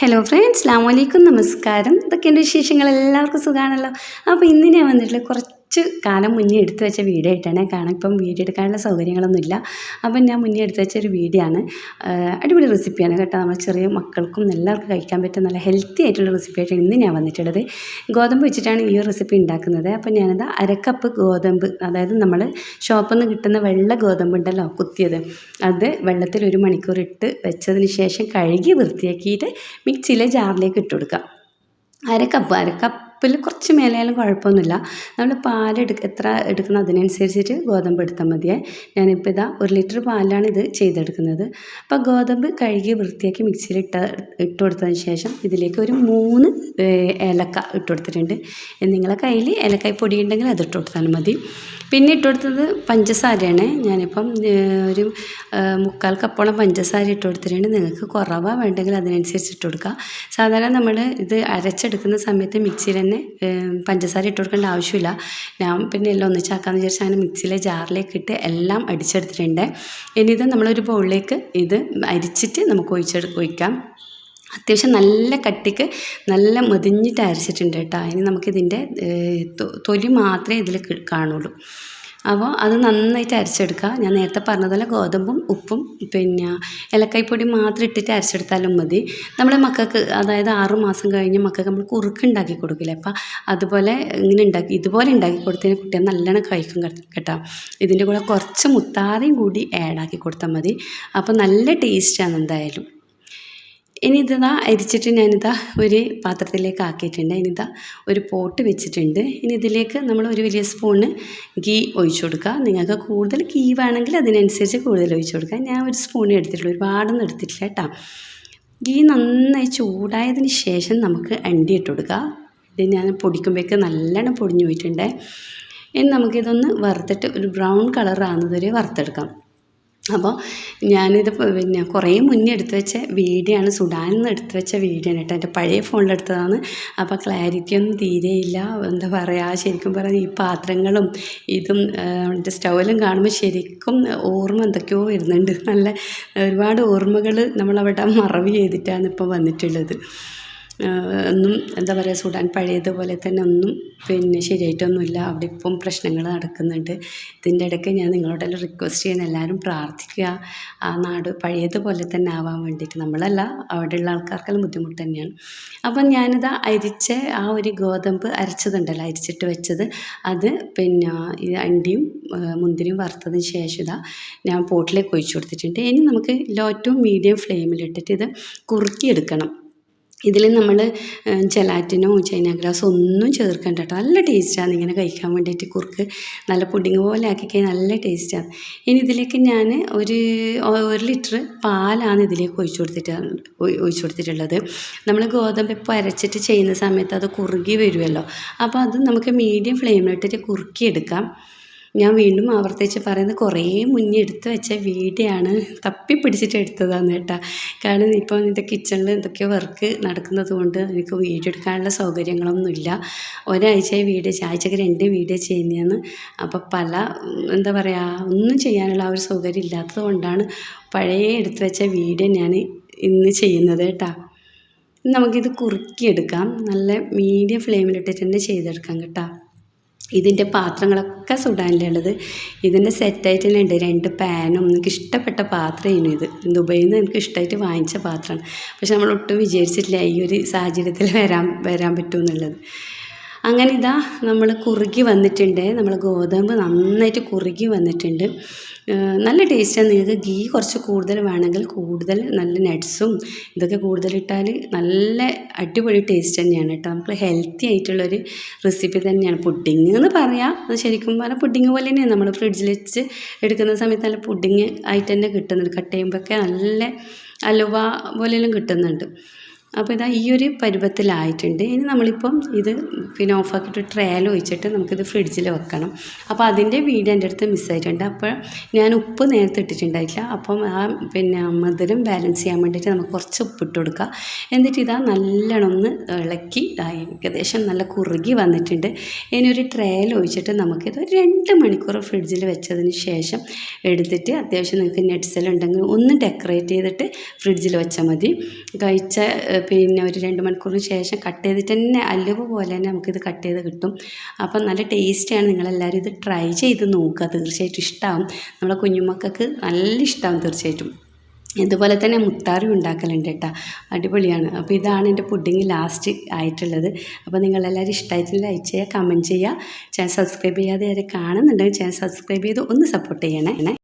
Hello friends അസ്ലാം വലൈക്കും നമസ്കാരം. എന്റെ വിശേഷങ്ങൾ എല്ലാവർക്കും സുഖമാണല്ലോ അപ്പോൾ ഇന്ന് ഞാൻ വന്നിട്ടുള്ള കുറച്ച് കാലം മുന്നേ എടുത്തു വെച്ച വീഡിയോ ആയിട്ടാണ് കാരണം ഇപ്പം വീഡിയോ എടുക്കാനുള്ള സൗകര്യങ്ങളൊന്നുമില്ല. അപ്പം ഞാൻ മുന്നേ എടുത്തു വെച്ച ഒരു വീഡിയോ ആണ്. അടിപൊളി റെസിപ്പിയാണ് കേട്ടോ. നമ്മൾ ചെറിയ മക്കൾക്കും എല്ലാവർക്കും കഴിക്കാൻ പറ്റുന്ന നല്ല ഹെൽത്തി ആയിട്ടുള്ള റെസിപ്പി ആയിട്ടാണ് ഇന്ന് ഞാൻ വന്നിട്ടുള്ളത്. ഗോതമ്പ് വെച്ചിട്ടാണ് ഈ റെസിപ്പി ഉണ്ടാക്കുന്നത്. അപ്പം ഞാനത് അരക്കപ്പ് ഗോതമ്പ് അതായത് നമ്മൾ ഷോപ്പിൽ നിന്ന് കിട്ടുന്ന വെള്ള ഗോതമ്പ് ഉണ്ടല്ലോ കുത്തിയത്. അത് വെള്ളത്തിൽ ഒരു മണിക്കൂർ ഇട്ട് വെച്ചതിന് ശേഷം കഴുകി വൃത്തിയാക്കിയിട്ട് മിക്സിയിലെ ജാറിലേക്ക് ഇട്ട് കൊടുക്കുക. അരക്കപ്പ് അരക്കപ്പ് അര കപ്പിൽ കുറച്ച് മേലെയാലും കുഴപ്പമൊന്നുമില്ല. നമ്മൾ പാലെടുക്ക എത്ര എടുക്കുന്ന അതിനനുസരിച്ചിട്ട് ഗോതമ്പ് എടുത്താൽ മതിയേ. ഞാനിപ്പോൾ ഇതാ ഒരു ലിറ്റർ പാലാണ് ഇത് ചെയ്തെടുക്കുന്നത്. അപ്പോൾ ഗോതമ്പ് കഴുകി വൃത്തിയാക്കി മിക്സിയിൽ ഇട്ട ഇട്ട് കൊടുത്തതിന് ശേഷം ഇതിലേക്ക് ഒരു മൂന്ന് ഏലക്ക ഇട്ട് കൊടുത്തിട്ടുണ്ട്. നിങ്ങളെ കയ്യിൽ ഏലക്കായ് പൊടി ഉണ്ടെങ്കിൽ അത് ഇട്ട് കൊടുത്താലും മതി. പിന്നെ ഇട്ട് കൊടുത്തത് പഞ്ചസാരയാണ്. ഞാനിപ്പം ഒരു മുക്കാൽ കപ്പോളം പഞ്ചസാര ഇട്ട് കൊടുത്തിട്ടുണ്ട്. നിങ്ങൾക്ക് കുറവാണ് വേണ്ടെങ്കിൽ അതിനനുസരിച്ച് ഇട്ട് കൊടുക്കുക സാധാരണ നമ്മൾ ഇത് അരച്ചെടുക്കുന്ന സമയത്ത് മിക്സിയിൽ തന്നെ പഞ്ചസാര ഇട്ട് കൊടുക്കേണ്ട ആവശ്യമില്ല. ഞാൻ പിന്നെ എല്ലാം ഒന്നിച്ചാക്കാമെന്ന് വിചാരിച്ച് അങ്ങനെ മിക്സിയിലെ ജാറിലേക്ക് ഇട്ട് എല്ലാം അടിച്ചെടുത്തിട്ടുണ്ട്. ഇനി ഇത് നമ്മളൊരു ബൗളിലേക്ക് ഇത് അരിച്ചിട്ട് നമുക്ക് ഒഴിച്ചെടു ഒഴിക്കാം. അത്യാവശ്യം നല്ല കട്ടിക്ക് നല്ല മെതിഞ്ഞിട്ട് അരച്ചിട്ടുണ്ട് കേട്ടോ. ഇനി നമുക്കിതിന്റെ തൊലി മാത്രമേ ഇതിൽ കാണുള്ളൂ. അപ്പോൾ അത് നന്നായിട്ട് അരച്ചെടുക്കുക. ഞാൻ നേരത്തെ പറഞ്ഞതുപോലെ ഗോതമ്പും ഉപ്പും പിന്നെ ഇലക്കൈപ്പൊടി മാത്രം ഇട്ടിട്ട് അരച്ചെടുത്താലും മതി. നമ്മളെ മക്കൾക്ക് അതായത് ആറ് മാസം കഴിഞ്ഞ് മക്കൾക്ക് നമ്മൾ കുറുക്ക് ഉണ്ടാക്കി കൊടുക്കില്ലേ? അപ്പം അതുപോലെ ഇങ്ങനെ ഉണ്ടാക്കി ഇതുപോലെ ഉണ്ടാക്കി കൊടുത്തതിന് കുട്ടികൾ നല്ലോണം കഴിക്കും കേട്ടോ- ഇതിന്റെ കൂടെ കുറച്ച് മുത്താറയും കൂടി ആഡ് ആക്കി കൊടുത്താൽ മതി. അപ്പോൾ നല്ല ടേസ്റ്റാണ് എന്തായാലും. ഇനി അരിച്ചിട്ട് ഞാനിതാ ഒരു പാത്രത്തിലേക്ക് ആക്കിയിട്ടുണ്ട്. ഇനിതാ ഒരു പോട്ട് വെച്ചിട്ടുണ്ട്. ഇനി ഇതിലേക്ക് നമ്മൾ ഒരു വലിയ സ്പൂണ് ഗീ ഒഴിച്ചു കൊടുക്കുക. നിങ്ങൾക്ക് കൂടുതൽ ഗീ വേണമെങ്കിൽ അതിനനുസരിച്ച് കൂടുതൽ ഒഴിച്ചു കൊടുക്കുക. ഞാൻ ഒരു സ്പൂൺ എടുത്തിട്ടുള്ളൂ. ഒരുപാടൊന്നും എടുത്തിട്ടില്ല കേട്ടോ. ഗീ നന്നായി ചൂടായതിന് ശേഷം നമുക്ക് അണ്ടി ഇട്ട് കൊടുക്കുക. ഇത് ഞാൻ പൊടിക്കുമ്പോഴേക്ക് നല്ലോണം പൊടിഞ്ഞു പോയിട്ടുണ്ട്. ഇനി നമുക്കിതൊന്ന് വറുത്തിട്ട് ഒരു ബ്രൗൺ കളറാകുന്നത് വരെ വറുത്തെടുക്കാം. അപ്പോൾ ഞാനിത് പിന്നെ കുറേ മുന്നേ എടുത്തു വെച്ച വീഡിയോ ആണ് സുഡാനിൽ നിന്ന് എടുത്തു വെച്ച വീഡിയോ ആണ് കേട്ടോ. എന്റെ പഴയ ഫോണിൽ എടുത്തതാണ്. അപ്പോൾ ക്ലാരിറ്റി ഒന്നും തീരെയില്ല. എന്താ പറയുക ശരിക്കും പറഞ്ഞാൽ ഈ പാത്രങ്ങളും ഇതും സ്റ്റൗവിലും കാണുമ്പോൾ ശരിക്കും ഓർമ്മ എന്തൊക്കെയോ വരുന്നുണ്ട്. നല്ല ഒരുപാട് ഓർമ്മകൾ നമ്മളവിടെ മറവി ചെയ്തിട്ടാണ് ഇപ്പോൾ വന്നിട്ടുള്ളത്. ഒന്നും എന്താ പറയുക സുഡാൻ പഴയതുപോലെ തന്നെ ഒന്നും പിന്നെ ശരിയായിട്ടൊന്നുമില്ല. അവിടെ ഇപ്പം പ്രശ്നങ്ങൾ നടക്കുന്നുണ്ട്. ഇതിന്റെ ഇടയ്ക്ക് ഞാൻ നിങ്ങളോടെല്ലാം റിക്വസ്റ്റ് ചെയ്യുന്ന. എല്ലാവരും പ്രാർത്ഥിക്കുക. ആ നാട് പഴയതുപോലെ തന്നെ ആവാൻ വേണ്ടിയിട്ട്. നമ്മളല്ല അവിടെയുള്ള ആൾക്കാർക്കെല്ലാം ബുദ്ധിമുട്ട് തന്നെയാണ്. അപ്പം ഞാനിത് അരിച്ച ആ ഒരു ഗോതമ്പ് അരച്ചതുണ്ടല്ലോ അരിച്ചിട്ട് വെച്ചത്. അത് പിന്നെ ഈ അണ്ടിയും മുന്തിരിയും വറുത്തതിന് ശേഷം ഇതാ ഞാൻ പോട്ടിലേക്ക് ഒഴിച്ചു കൊടുത്തിട്ടുണ്ട്. ഇനി നമുക്ക് ലോ ടു മീഡിയം ഫ്ലെയിമിലിട്ടിട്ട് ഇത് കുറുക്കിയെടുക്കണം. ഇതിൽ നമ്മൾ ജലാറ്റിനോ ചൈന ഗ്രാസോ ഒന്നും ചേർക്കണ്ട കേട്ടോ. നല്ല ടേസ്റ്റാണ് ഇങ്ങനെ കഴിക്കാൻ വേണ്ടിയിട്ട് കുറുക്ക്. നല്ല പുഡിങ് പോലെ ആക്കി കഴിഞ്ഞാൽ നല്ല ടേസ്റ്റാണ് ഇനി ഇതിലേക്ക് ഞാൻ ഒരു ഒരു ലിറ്റർ പാലാണ് ഇതിലേക്ക് ഒഴിച്ചു കൊടുത്തിട്ട് ഒഴി- ഒഴിച്ചു കൊടുത്തിട്ടുള്ളത്. നമ്മൾ ഗോതമ്പ് ഇപ്പോൾ അരച്ചിട്ട് ചെയ്യുന്ന സമയത്ത് അത് കുറുകി വരുമല്ലോ. അപ്പോൾ അത് നമുക്ക് മീഡിയം ഫ്ലെയിമിലിട്ടിട്ട് കുറുക്കിയെടുക്കാം. ഞാൻ വീണ്ടും ആവർത്തിച്ച് പറയുന്നത് കുറേ മുന്നേ എടുത്ത് വെച്ച വീഡിയോ തപ്പി പിടിച്ചിട്ട് എടുത്തതാണ് കേട്ടോ. കാരണം ഇപ്പോൾ എന്റെ കിച്ചണിൽ എന്തൊക്കെയോ വർക്ക് നടക്കുന്നത് കൊണ്ട് എനിക്ക് വീഡിയോ എടുക്കാനുള്ള സൗകര്യങ്ങളൊന്നുമില്ല. ഒരാഴ്ചയായി വീഡിയോ ആഴ്ചക്ക് രണ്ട് വീഡിയോ ചെയ്യുന്നതാണ്. അപ്പോൾ പല എന്താ പറയുക ഒന്നും ചെയ്യാനുള്ള ആ ഒരു സൗകര്യം ഇല്ലാത്തത് കൊണ്ടാണ് പഴയ എടുത്ത് വെച്ച വീഡിയോ ഞാൻ ഇന്ന് ചെയ്യുന്നത് കേട്ടോ. നമുക്കിത് കുറുക്കിയെടുക്കാം. നല്ല മീഡിയം ഫ്ലെയിമിലിട്ടിട്ട് തന്നെ ചെയ്തെടുക്കാം കേട്ടോ. ഇതിന്റെ പാത്രങ്ങളൊക്കെ സുഡാനിലുള്ളത് ഇതിന്റെ സെറ്റായിട്ട് തന്നെ ഉണ്ട്. രണ്ട് പാനും നിങ്ങൾക്ക് ഇഷ്ടപ്പെട്ട പാത്രമായിരുന്നു ഇത്. ദുബൈയിൽ നിന്ന് എനിക്ക് ഇഷ്ടമായിട്ട് വാങ്ങിച്ച പാത്രമാണ്. പക്ഷെ നമ്മൾ ഒട്ടും വിചാരിച്ചിട്ടില്ല ഈ ഒരു സാഹചര്യത്തിൽ വരാൻ വരാൻ പറ്റുമെന്നുള്ളത് അങ്ങനെ ഇതാ നമ്മൾ കുറുകി വന്നിട്ടുണ്ട്. നമ്മൾ ഗോതമ്പ് നന്നായിട്ട് കുറുകി വന്നിട്ടുണ്ട്. നല്ല ടേസ്റ്റാണ് നിങ്ങൾക്ക് ഗീ കുറച്ച് കൂടുതൽ വേണമെങ്കിൽ കൂടുതൽ നല്ല നട്ട്സും ഇതൊക്കെ കൂടുതലിട്ടാൽ നല്ല അടിപൊളി ടേസ്റ്റ് തന്നെയാണ് കേട്ടോ. നമുക്ക് ഹെൽത്തി ആയിട്ടുള്ളൊരു റെസിപ്പി തന്നെയാണ്. പുഡിങ് എന്ന് പറയാം. അത് ശരിക്കും പറഞ്ഞാൽ പുഡിങ് പോലെ തന്നെയാണ് നമ്മൾ ഫ്രിഡ്ജിൽ വെച്ച് എടുക്കുന്ന സമയത്ത് നല്ല പുഡിങ് ആയിട്ട് തന്നെ കിട്ടുന്നുണ്ട്. കട്ട് ചെയ്യുമ്പോഴൊക്കെ നല്ല അലുവ പോലെയെല്ലാം കിട്ടുന്നുണ്ട്. അപ്പോൾ ഇതാ ഈ ഒരു പരുവത്തിലായിട്ടുണ്ട്. ഇനി നമ്മളിപ്പം ഇത് പിന്നെ ഓഫാക്കിയിട്ട് ട്രയൽ ഒഴിച്ചിട്ട് നമുക്കിത് ഫ്രിഡ്ജിൽ വെക്കണം. അപ്പോൾ അതിന്റെ വീഡിയോ എന്റെ അടുത്ത് മിസ്സായിട്ടുണ്ട് അപ്പോൾ ഞാൻ ഉപ്പ് നേരത്തെ ഇട്ടിട്ടുണ്ടായിട്ടില്ല. അപ്പം ആ പിന്നെ മധുരം ബാലൻസ് ചെയ്യാൻ വേണ്ടിയിട്ട് നമുക്ക് കുറച്ച് ഉപ്പ് ഇട്ട് കൊടുക്കുക എന്നിട്ട് ഇതാ നല്ലോണം ഒന്ന് ഇളക്കി ഏകദേശം നല്ല കുറുകി വന്നിട്ടുണ്ട്. ഇനി ഒരു ട്രയൽ ഒഴിച്ചിട്ട് നമുക്കിത് ഒരു രണ്ട് മണിക്കൂർ ഫ്രിഡ്ജിൽ വെച്ചതിന് ശേഷം എടുത്തിട്ട് അത്യാവശ്യം നിങ്ങൾക്ക് നെറ്റ്സെല്ലാം ഉണ്ടെങ്കിൽ ഒന്ന് ഡെക്കറേറ്റ് ചെയ്തിട്ട് ഫ്രിഡ്ജിൽ വെച്ചാൽ മതി. കഴിച്ച പിന്നെ ഒരു രണ്ട് മണിക്കൂറിന് ശേഷം കട്ട് ചെയ്തിട്ട് തന്നെ അലുവ പോലെ തന്നെ നമുക്കിത് കട്ട് ചെയ്ത് കിട്ടും. അപ്പം നല്ല ടേസ്റ്റിയാണ് നിങ്ങളെല്ലാവരും ഇത് ട്രൈ ചെയ്ത് നോക്കുക. തീർച്ചയായിട്ടും ഇഷ്ടമാവും നമ്മളെ കുഞ്ഞുമക്കൾക്ക് നല്ല ഇഷ്ടമാവും തീർച്ചയായിട്ടും. ഇതുപോലെ തന്നെ മുത്താറി ഉണ്ടാക്കലുണ്ട് കേട്ടോ. അടിപൊളിയാണ്. അപ്പോൾ ഇതാണ് എന്റെ പുഡിങ് ലാസ്റ്റ് ആയിട്ടുള്ളത്. അപ്പോൾ നിങ്ങളെല്ലാവരും ഇഷ്ടമായിട്ട് ലൈക്ക് ചെയ്യുക കമന്റ് ചെയ്യുക. ചാനൽ സബ്സ്ക്രൈബ് ചെയ്യാതെ ആരെ കാണുന്നുണ്ടെങ്കിൽ ചാനൽ സബ്സ്ക്രൈബ് ചെയ്ത് ഒന്ന് സപ്പോർട്ട് ചെയ്യണേ.